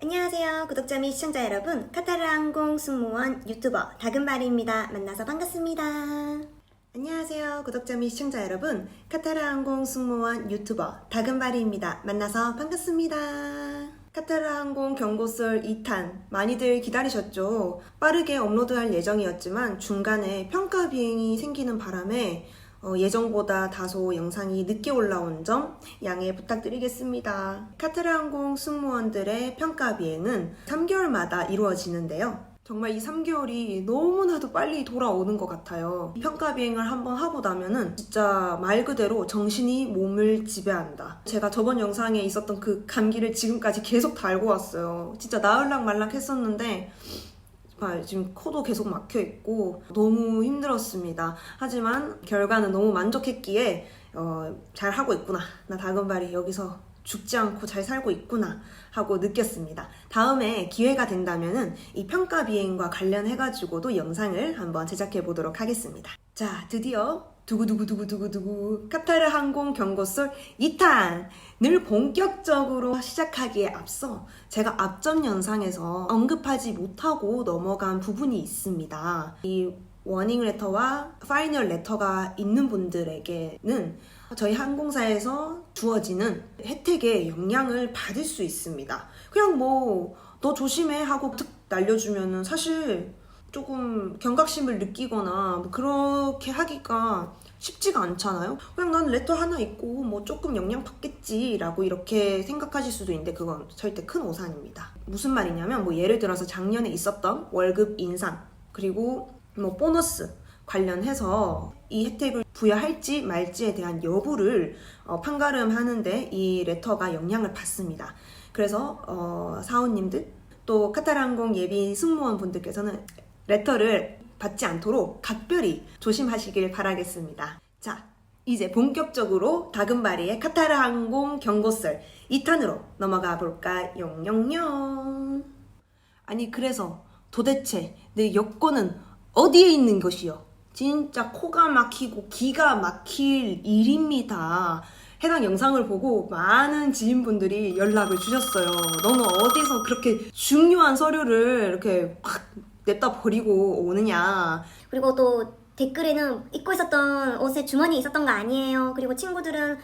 안녕하세요. 구독자 및 시청자 여러분. 카타르 항공 승무원 유튜버 다금바리입니다. 만나서 반갑습니다. 안녕하세요. 구독자 및 시청자 여러분. 카타르 항공 승무원 유튜버 다금바리입니다. 만나서 반갑습니다. 카타르 항공 경고설 2탄 많이들 기다리셨죠? 빠르게 업로드할 예정이었지만 중간에 평가 비행이 생기는 바람에 어, 예정보다 다소 영상이 늦게 올라온 점 양해 부탁드리겠습니다. 카타르 항공 승무원들의 평가 비행은 3개월마다 이루어지는데요. 정말 이 3개월이 너무나도 빨리 돌아오는 것 같아요. 평가 비행을 한번 하고 나면은 진짜 말 그대로 정신이 몸을 지배한다. 제가 저번 영상에 있었던 그 감기를 지금까지 계속 달고 왔어요. 진짜 나을락 말락 했었는데 아, 지금 코도 계속 막혀 있고 너무 힘들었습니다. 하지만 결과는 너무 만족했기에 어, 잘 하고 있구나. 나 다금발이 여기서 죽지 않고 잘 살고 있구나 하고 느꼈습니다. 다음에 기회가 된다면은 이 평가 비행과 관련해가지고도 영상을 한번 제작해 보도록 하겠습니다. 자, 드디어 두구두구두구두구두구 카타르 항공 경고설 2탄 늘 본격적으로 시작하기에 앞서 제가 앞전 영상에서 언급하지 못하고 넘어간 부분이 있습니다. 이 워닝 레터와 파이널 레터가 있는 분들에게는 저희 항공사에서 주어지는 혜택의 영향을 받을 수 있습니다. 그냥 뭐, 너 조심해 하고 툭 날려주면은 사실 조금 경각심을 느끼거나 뭐 그렇게 하기가 쉽지가 않잖아요. 그냥 난 레터 하나 있고 뭐 조금 영향 받겠지라고 이렇게 생각하실 수도 있는데 그건 절대 큰 오산입니다. 무슨 말이냐면 뭐 예를 들어서 작년에 있었던 월급 인상 그리고 뭐 보너스 관련해서 이 혜택을 부여할지 말지에 대한 여부를 어, 판가름하는데 이 레터가 영향을 받습니다. 그래서 어, 사원님들 또 카타르항공 예비 승무원 분들께서는 레터를 받지 않도록 각별히 조심하시길 바라겠습니다. 자, 이제 본격적으로 다금바리의 카타르 항공 경고설 2탄으로 넘어가 볼까? 용용용. 아니, 그래서 도대체 내 여권은 어디에 있는 것이요? 진짜 코가 막히고 기가 막힐 일입니다. 해당 영상을 보고 많은 지인분들이 연락을 주셨어요. 너는 어디서 그렇게 중요한 서류를 이렇게 확 냈다 버리고 오느냐. 그리고 또 댓글에는 입고 있었던 옷에 주머니 있었던 거 아니에요. 그리고 친구들은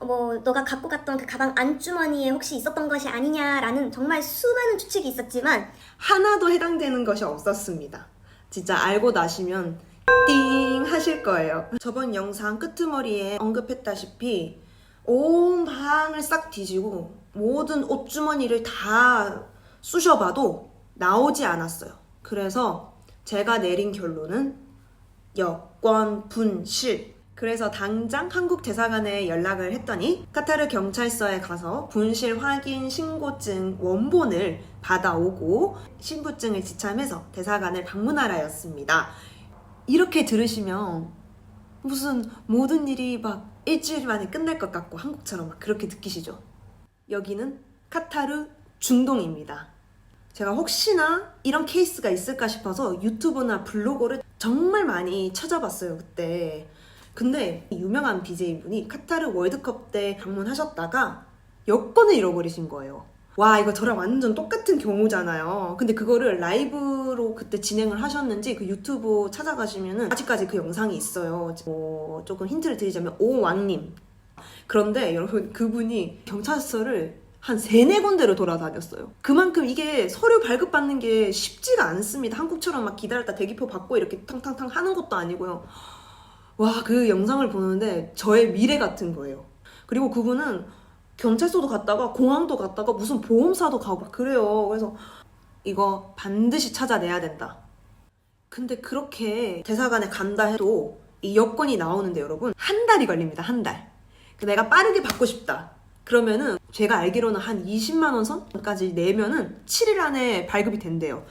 뭐 너가 갖고 갔던 그 가방 안주머니에 혹시 있었던 것이 아니냐라는 정말 수많은 추측이 있었지만 하나도 해당되는 것이 없었습니다. 진짜 알고 나시면 띵 하실 거예요. 저번 영상 끄트머리에 언급했다시피 온 방을 싹 뒤지고 모든 옷주머니를 다 쑤셔봐도 나오지 않았어요. 그래서 제가 내린 결론은 여권 분실. 그래서 당장 한국 대사관에 연락을 했더니 카타르 경찰서에 가서 분실 확인 신고증 원본을 받아오고 신분증을 지참해서 대사관을 방문하라였습니다. 이렇게 들으시면 무슨 모든 일이 막 일주일 만에 끝날 것 같고 한국처럼 막 그렇게 느끼시죠? 여기는 카타르 중동입니다. 제가 혹시나 이런 케이스가 있을까 싶어서 유튜브나 블로그를 정말 많이 찾아봤어요, 그때. 근데 유명한 BJ분이 카타르 월드컵 때 방문하셨다가 여권을 잃어버리신 거예요. 와, 이거 저랑 완전 똑같은 경우잖아요. 근데 그거를 라이브로 그때 진행을 하셨는지 그 유튜브 찾아가시면은 아직까지 그 영상이 있어요. 뭐 조금 힌트를 드리자면 오왕님. 그런데 여러분 그분이 경찰서를 한 세네 군데를 돌아다녔어요. 그만큼 이게 서류 발급받는 게 쉽지가 않습니다. 한국처럼 막 기다렸다 대기표 받고 이렇게 탕탕탕 하는 것도 아니고요. 와, 그 영상을 보는데 저의 미래 같은 거예요. 그리고 그분은 경찰서도 갔다가 공항도 갔다가 무슨 보험사도 가고 막 그래요. 그래서 이거 반드시 찾아내야 된다. 근데 그렇게 대사관에 간다 해도 이 여권이 나오는데 여러분 한 달이 걸립니다. 한 달. 내가 빠르게 받고 싶다. 그러면은 제가 알기로는 한 20만 원 선까지 내면은 7일 안에 발급이 된대요.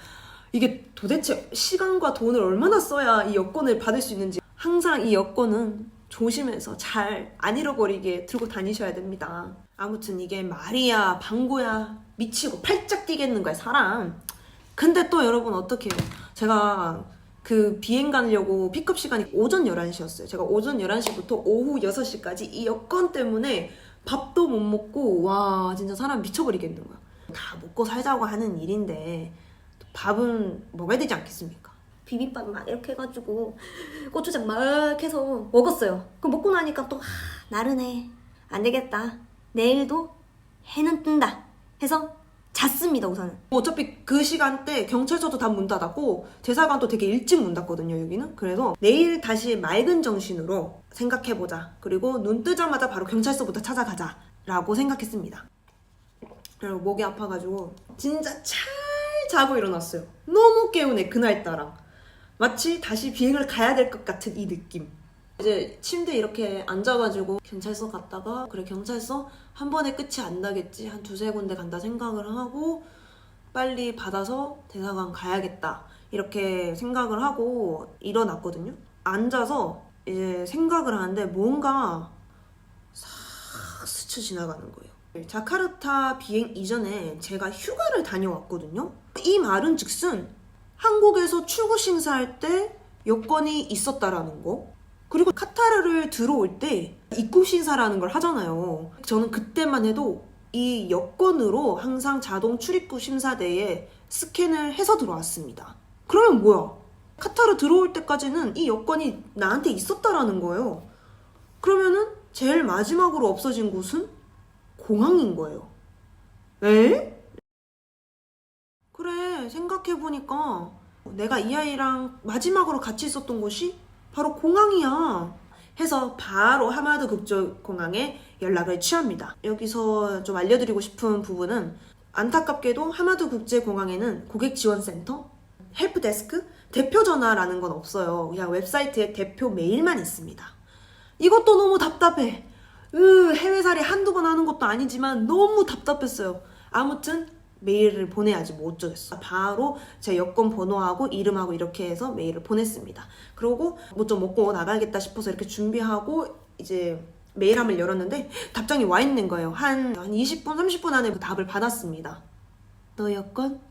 이게 도대체 시간과 돈을 얼마나 써야 이 여권을 받을 수 있는지 항상 이 여권은 조심해서 잘 안 잃어버리게 들고 다니셔야 됩니다. 아무튼 이게 말이야 방구야 미치고 팔짝 뛰겠는 거야 사람. 근데 또 여러분 어떡해요. 제가 그 비행 가려고 픽업 시간이 오전 11시였어요. 제가 오전 11시부터 오후 6시까지 이 여권 때문에 밥도 못 먹고 와 진짜 사람 미쳐버리겠는 거야. 다 먹고 살자고 하는 일인데 또 밥은 먹어야 되지 않겠습니까? 비빔밥 막 이렇게 해가지고 고추장 막 해서 먹었어요. 그 먹고 나니까 또 아, 나른해. 안 되겠다. 내일도 해는 뜬다. 해서 잤습니다 우선은. 어차피 그 시간대 경찰서도 다 문 닫았고 대사관도 되게 일찍 문 닫거든요 여기는. 그래서 내일 다시 맑은 정신으로 생각해보자. 그리고 눈 뜨자마자 바로 경찰서부터 찾아가자 라고 생각했습니다. 그리고 목이 아파가지고 진짜 잘 자고 일어났어요. 너무 개운해 그날따라. 마치 다시 비행을 가야 될 것 같은 이 느낌 이제 침대 이렇게 앉아가지고 경찰서 갔다가 그래 경찰서 한 번에 끝이 안 나겠지. 한 두세 군데 간다 생각을 하고 빨리 받아서 대사관 가야겠다. 이렇게 생각을 하고 일어났거든요. 앉아서 이제 생각을 하는데 뭔가 싹 스쳐 지나가는 거예요. 자카르타 비행 이전에 제가 휴가를 다녀왔거든요. 이 말은 즉슨 한국에서 출국 심사할 때 여권이 있었다라는 거 그리고 카타르를 들어올 때 입국 심사라는 걸 하잖아요. 저는 그때만 해도 이 여권으로 항상 자동 출입국 심사대에 스캔을 해서 들어왔습니다. 그러면 뭐야? 카타르 들어올 때까지는 이 여권이 나한테 있었다라는 거예요. 그러면은 제일 마지막으로 없어진 곳은 공항인 거예요. 에? 그래, 생각해보니까 내가 이 아이랑 마지막으로 같이 있었던 곳이 바로 공항이야. 해서 바로 하마드 국제공항에 연락을 취합니다. 여기서 좀 알려드리고 싶은 부분은 안타깝게도 하마드 국제공항에는 고객 지원센터, 헬프데스크, 대표 전화라는 건 없어요. 그냥 웹사이트에 대표 메일만 있습니다. 이것도 너무 답답해. 으, 해외살이 한두 번 하는 것도 아니지만 너무 답답했어요. 아무튼 메일을 보내야지 뭐 어쩌겠어. 바로 제 여권 번호하고 이름하고 이렇게 해서 메일을 보냈습니다. 그러고 뭐 좀 먹고 나가야겠다 싶어서 이렇게 준비하고 이제 메일함을 열었는데 답장이 와 있는 거예요. 한, 한 20분, 30분 안에 그 답을 받았습니다. 너 여권?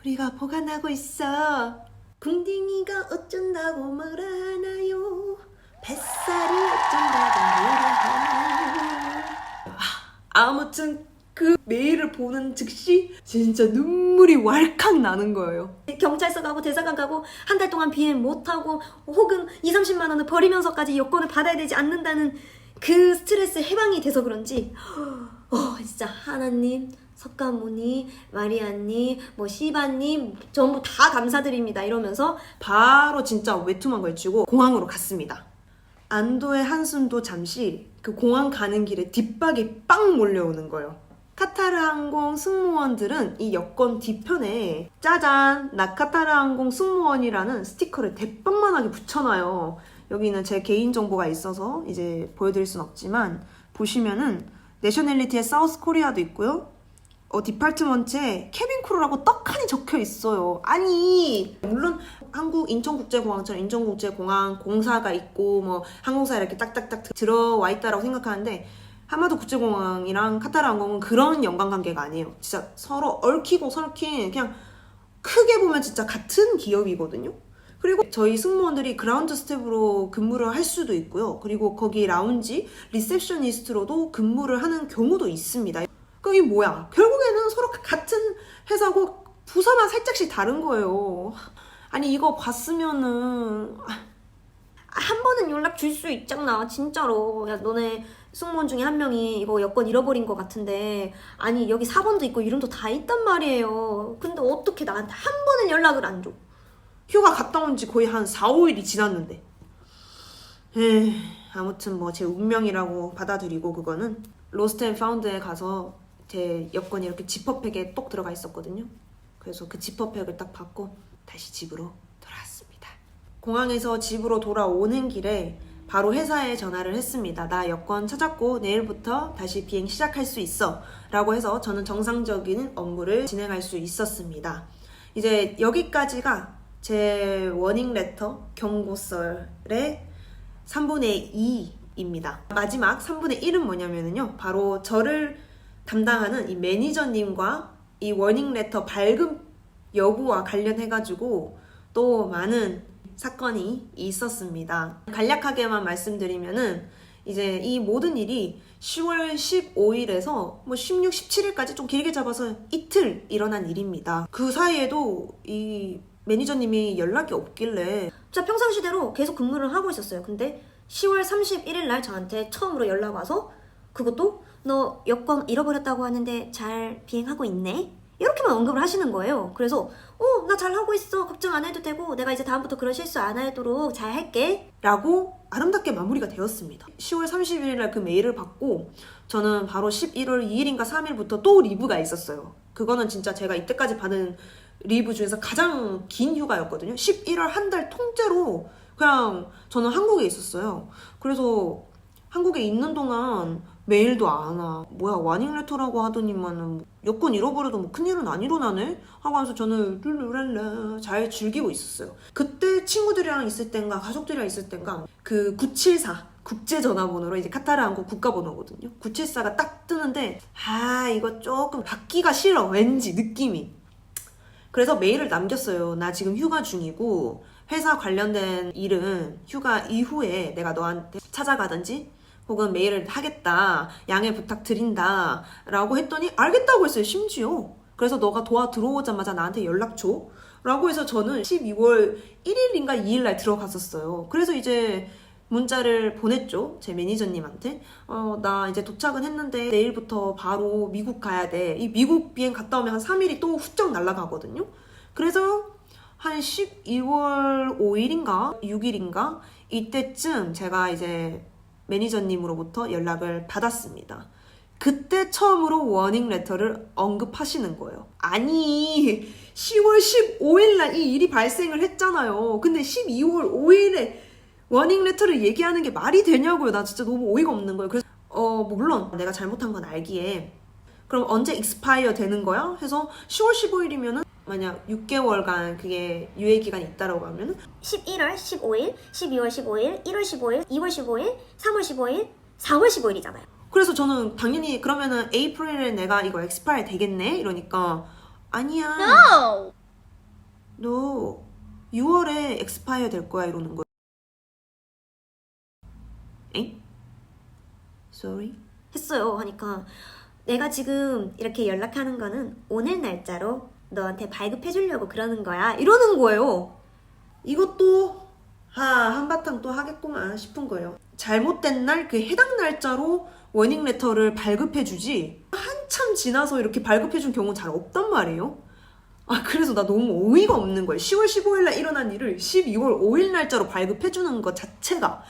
우리가 보관하고 있어. 궁딩이가 어쩐다고 말하나요? 뱃살이 어쩐다고 말하나요? 아, 아무튼 그 메일을 보는 즉시 진짜 눈물이 왈칵 나는 거예요. 경찰서 가고 대사관 가고 한 달 동안 비행 못 하고 혹은 2, 30만 원을 버리면서까지 여권을 받아야 되지 않는다는 그 스트레스 해방이 돼서 그런지 어 진짜 하나님 석가모니 마리아님 뭐 시바님 전부 다 감사드립니다 이러면서 바로 진짜 외투만 걸치고 공항으로 갔습니다. 안도의 한숨도 잠시 그 공항 가는 길에 뒷박이 빵 몰려오는 거예요. 카타르 항공 승무원들은 이 여권 뒤편에 짜잔 나 카타르 항공 승무원이라는 스티커를 대빵만하게 붙여놔요. 여기는 제 개인 정보가 있어서 이제 보여드릴 순 없지만 보시면은 내셔널리티의 사우스 코리아도 있고요. 어, 디파트먼트에 케빈 크루라고 떡하니 적혀 있어요. 아니, 물론 한국 인천국제공항처럼 인천국제공항 공사가 있고 뭐 항공사 이렇게 딱딱딱 들어와 있다라고 생각하는데 하마드 국제공항이랑 카타르 항공은 그런 연관관계가 아니에요. 진짜 서로 얽히고 설킨 그냥 크게 보면 진짜 같은 기업이거든요. 그리고 저희 승무원들이 그라운드 스텝으로 근무를 할 수도 있고요. 그리고 거기 라운지 리셉셔니스트로도 근무를 하는 경우도 있습니다. 그럼 이게 뭐야? 결국에는 서로 같은 회사고 부서만 살짝씩 다른 거예요. 아니 이거 봤으면은 한 번은 연락 줄 수 있잖아 진짜로 야 너네 승무원 중에 한 명이 이거 여권 잃어버린 것 같은데 아니 여기 4번도 있고 이름도 다 있단 말이에요 근데 어떻게 나한테 한 번은 연락을 안 줘? 휴가 갔다 온 지 거의 한 4, 5일이 지났는데. 에이, 아무튼 뭐 제 운명이라고 받아들이고 그거는 로스트 앤 파운드에 가서 제 여권이 이렇게 지퍼백에 똑 들어가 있었거든요. 그래서 그 지퍼백을 딱 받고 다시 집으로 돌아왔습니다. 공항에서 집으로 돌아오는 길에 바로 회사에 전화를 했습니다. 나 여권 찾았고 내일부터 다시 비행 시작할 수 있어. 라고 해서 저는 정상적인 업무를 진행할 수 있었습니다. 이제 여기까지가 제 워닝 레터 경고설의 3분의 2입니다. 마지막 3분의 1은 뭐냐면요. 바로 저를 담당하는 이 매니저님과 이 워닝 레터 발급 여부와 관련해가지고 또 많은 사건이 있었습니다. 간략하게만 말씀드리면은 이제 이 모든 일이 10월 15일에서 뭐 16, 17일까지 좀 길게 잡아서 이틀 일어난 일입니다. 그 사이에도 이 매니저님이 연락이 없길래 진짜 평상시대로 계속 근무를 하고 있었어요. 근데 10월 31일 날 저한테 처음으로 연락 와서 그것도 너 여권 잃어버렸다고 하는데 잘 비행하고 있네? 이렇게만 언급을 하시는 거예요. 그래서 어, 나 잘 하고 있어. 걱정 안 해도 되고 내가 이제 다음부터 그런 실수 안 하도록 잘 할게. 라고 아름답게 마무리가 되었습니다. 10월 31일 날 그 메일을 받고 저는 바로 11월 2일인가 3일부터 또 리브가 있었어요. 그거는 진짜 제가 이때까지 받은 리브 중에서 가장 긴 휴가였거든요. 11월 한 달 통째로 그냥 저는 한국에 있었어요. 그래서 한국에 있는 동안 메일도 안 와. 뭐야 와닝 레터라고 하더니만은 여권 잃어버려도 뭐 큰일은 안 일어나네? 하고 하면서 저는 룰루랄라 잘 즐기고 있었어요. 그때 친구들이랑 있을 땐가 가족들이랑 있을 땐가 그 974 국제 전화번호로 이제 카타르 항공 국가 번호거든요. 974가 딱 뜨는데 아 이거 조금 받기가 싫어 왠지 느낌이. 그래서 메일을 남겼어요. 나 지금 휴가 중이고 회사 관련된 일은 휴가 이후에 내가 너한테 찾아가든지 혹은 메일을 하겠다 양해 부탁드린다 라고 했더니 알겠다고 했어요 심지어. 그래서 너가 도와 들어오자마자 나한테 연락 줘 라고 해서 저는 12월 1일인가 2일 날 들어갔었어요. 그래서 이제 문자를 보냈죠 제 매니저님한테. 어 나 이제 도착은 했는데 내일부터 바로 미국 가야 돼 이 미국 비행 갔다 오면 한 3일이 또 훌쩍 날아가거든요. 그래서 한 12월 5일인가 6일인가 이때쯤 제가 이제 매니저님으로부터 연락을 받았습니다. 그때 처음으로 워닝 레터를 언급하시는 거예요. 아니, 10월 15일 날 이 일이 발생을 했잖아요. 근데 12월 5일에 워닝 레터를 얘기하는 게 말이 되냐고요. 나 진짜 너무 어이가 없는 거예요. 그래서 어, 뭐 물론 내가 잘못한 건 알기에 그럼 언제 익스파이어 되는 거야? 해서 10월 15일이면은 만약 6개월간 그게 유예 기간이 있다라고 하면은 11월 15일, 12월 15일, 1월 15일, 2월 15일, 3월 15일, 4월 15일이잖아요. 그래서 저는 당연히 그러면은 에이프릴에 내가 이거 엑스파일 되겠네 이러니까 아니야 No! 너 6월에 엑스파이어 될 거야 이러는 거예요 엥? Sorry? 했어요. 하니까 내가 지금 이렇게 연락하는 거는 오늘 날짜로 너한테 발급해 주려고 그러는 거야. 이러는 거예요. 이것도 아 한바탕 또 하겠구만 싶은 거예요. 잘못된 날 그 해당 날짜로 워닝 레터를 발급해 주지. 한참 지나서 이렇게 발급해 준 경우 잘 없단 말이에요. 아 그래서 나 너무 어이가 없는 거예요. 10월 15일 날 일어난 일을 12월 5일 날짜로 발급해 주는 것 자체가.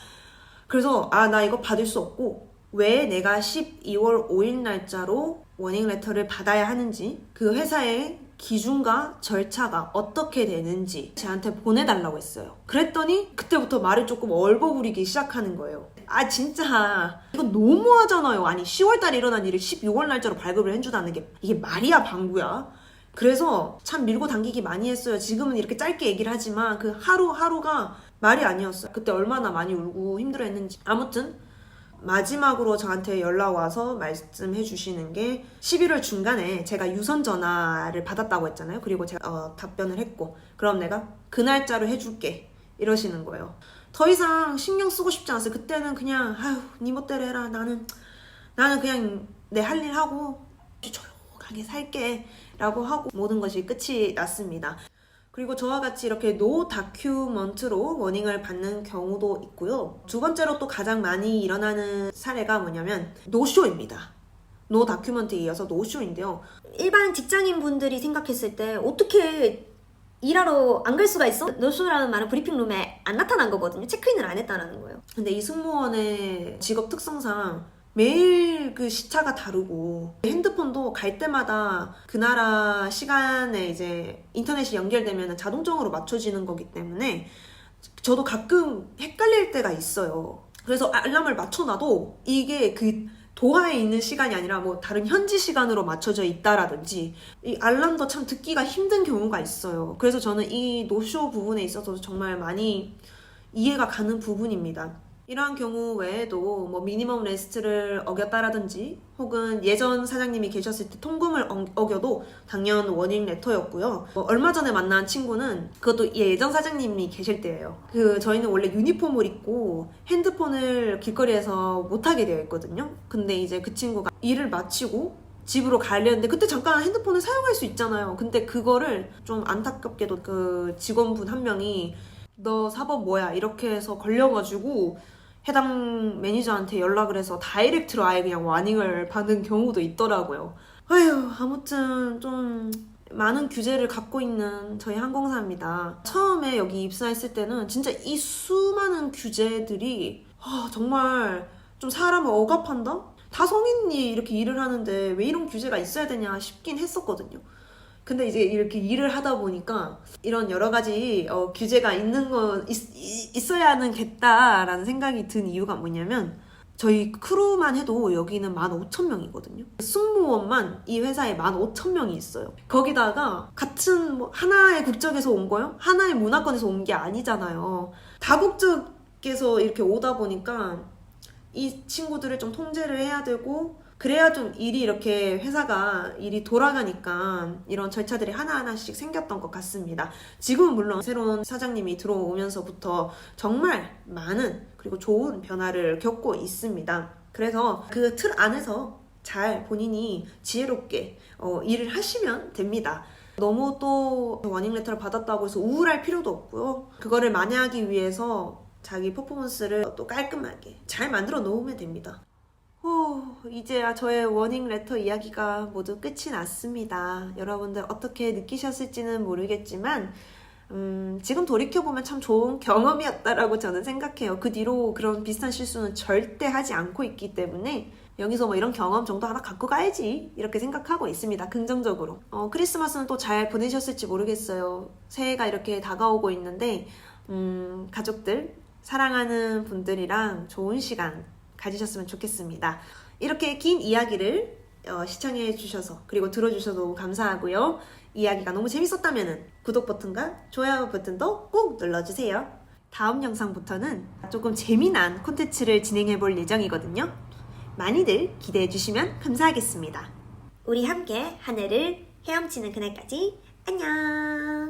그래서 아 나 이거 받을 수 없고 왜 내가 12월 5일 날짜로 워닝 레터를 받아야 하는지 그 회사의 기준과 절차가 어떻게 되는지 저한테 보내달라고 했어요. 그랬더니 그때부터 말을 조금 얼버무리기 시작하는 거예요. 아 진짜 이건 너무하잖아요. 아니 10월달에 일어난 일을 16월 날짜로 발급을 해준다는 게 이게 말이야 방구야. 그래서 참 밀고 당기기 많이 했어요. 지금은 이렇게 짧게 얘기를 하지만 그 하루하루가 말이 아니었어요. 그때 얼마나 많이 울고 힘들어 했는지. 아무튼 마지막으로 저한테 연락 와서 말씀해 주시는 게 11월 중간에 제가 유선 전화를 받았다고 했잖아요. 그리고 제가 어, 답변을 했고 그럼 내가 그 날짜로 해줄게 이러시는 거예요. 더 이상 신경 쓰고 싶지 않았어요. 그때는 그냥 아휴 니 멋대로 해라. 나는 나는 그냥 내 할 일 하고 조용하게 살게 라고 하고 모든 것이 끝이 났습니다. 그리고 저와 같이 이렇게 노 다큐먼트로 워닝을 받는 경우도 있고요. 두 번째로 또 가장 많이 일어나는 사례가 뭐냐면 노쇼입니다. 노 다큐먼트에 이어서 노쇼인데요. 일반 직장인 분들이 생각했을 때 어떻게 일하러 안 갈 수가 있어? 노쇼라는 말은 브리핑룸에 안 나타난 거거든요. 체크인을 안 했다는 거예요. 근데 이 승무원의 직업 특성상 매일 그 시차가 다르고 핸드폰도 갈 때마다 그 나라 시간에 이제 인터넷이 연결되면 자동적으로 맞춰지는 거기 때문에 저도 가끔 헷갈릴 때가 있어요. 그래서 알람을 맞춰놔도 이게 그 도하에 있는 시간이 아니라 뭐 다른 현지 시간으로 맞춰져 있다라든지 이 알람도 참 듣기가 힘든 경우가 있어요. 그래서 저는 이 노쇼 부분에 있어서 정말 많이 이해가 가는 부분입니다. 이러한 경우 외에도 뭐 미니멈 레스트를 어겼다라든지 혹은 예전 사장님이 계셨을 때 통금을 어- 어겨도 당연 워닝 레터였고요. 뭐 얼마 전에 만난 친구는 그것도 예전 사장님이 계실 때예요. 그 저희는 원래 유니폼을 입고 핸드폰을 길거리에서 못 하게 되어 있거든요. 근데 이제 그 친구가 일을 마치고 집으로 가려는데 그때 잠깐 핸드폰을 사용할 수 있잖아요. 근데 그거를 좀 안타깝게도 그 직원분 한 명이 너 사법 뭐야 이렇게 해서 걸려가지고 해당 매니저한테 연락을 해서 다이렉트로 아예 그냥 와닝을 받는 경우도 있더라고요. 아휴 아무튼 좀 많은 규제를 갖고 있는 저희 항공사입니다. 처음에 여기 입사했을 때는 진짜 이 수많은 규제들이 아, 정말 좀 사람을 억압한다? 다 성인이 이렇게 일을 하는데 왜 이런 규제가 있어야 되냐 싶긴 했었거든요. 근데 이제 이렇게 일을 하다 보니까 이런 여러 가지 어, 규제가 있는 거 있, 이- 있어야 하는겠다라는 생각이 든 이유가 뭐냐면 저희 크루만 해도 여기는 15,000명이거든요. 승무원만 이 회사에 15,000명이 있어요. 거기다가 같은 뭐 하나의 국적에서 온 거요? 하나의 문화권에서 온 게 아니잖아요. 다국적에서 이렇게 오다 보니까 이 친구들을 좀 통제를 해야 되고 그래야 좀 일이 이렇게 회사가 일이 돌아가니까 이런 절차들이 하나하나씩 생겼던 것 같습니다. 지금은 물론 새로운 사장님이 들어오면서부터 정말 많은 그리고 좋은 변화를 겪고 있습니다. 그래서 그 틀 안에서 잘 본인이 지혜롭게 어, 일을 하시면 됩니다. 너무 또 워닝 레터를 받았다고 해서 우울할 필요도 없고요. 그거를 만회하기 위해서 자기 퍼포먼스를 또 깔끔하게 잘 만들어 놓으면 됩니다. 오, 이제야 저의 워닝 레터 이야기가 모두 끝이 났습니다. 여러분들 어떻게 느끼셨을지는 모르겠지만, 음, 지금 돌이켜보면 참 좋은 경험이었다라고 저는 생각해요. 그 뒤로 그런 비슷한 실수는 절대 하지 않고 있기 때문에, 여기서 뭐 이런 경험 정도 하나 갖고 가야지. 이렇게 생각하고 있습니다. 긍정적으로. 어, 크리스마스는 또 잘 보내셨을지 모르겠어요. 새해가 이렇게 다가오고 있는데, 음, 가족들, 사랑하는 분들이랑 좋은 시간 가지셨으면 좋겠습니다. 이렇게 긴 이야기를 어, 시청해 주셔서 그리고 들어주셔서 너무 감사하고요. 이야기가 너무 재밌었다면 구독 버튼과 좋아요 버튼도 꼭 눌러주세요. 다음 영상부터는 조금 재미난 콘텐츠를 진행해 볼 예정이거든요. 많이들 기대해 주시면 감사하겠습니다. 우리 함께 한 해를 헤엄치는 그날까지 안녕.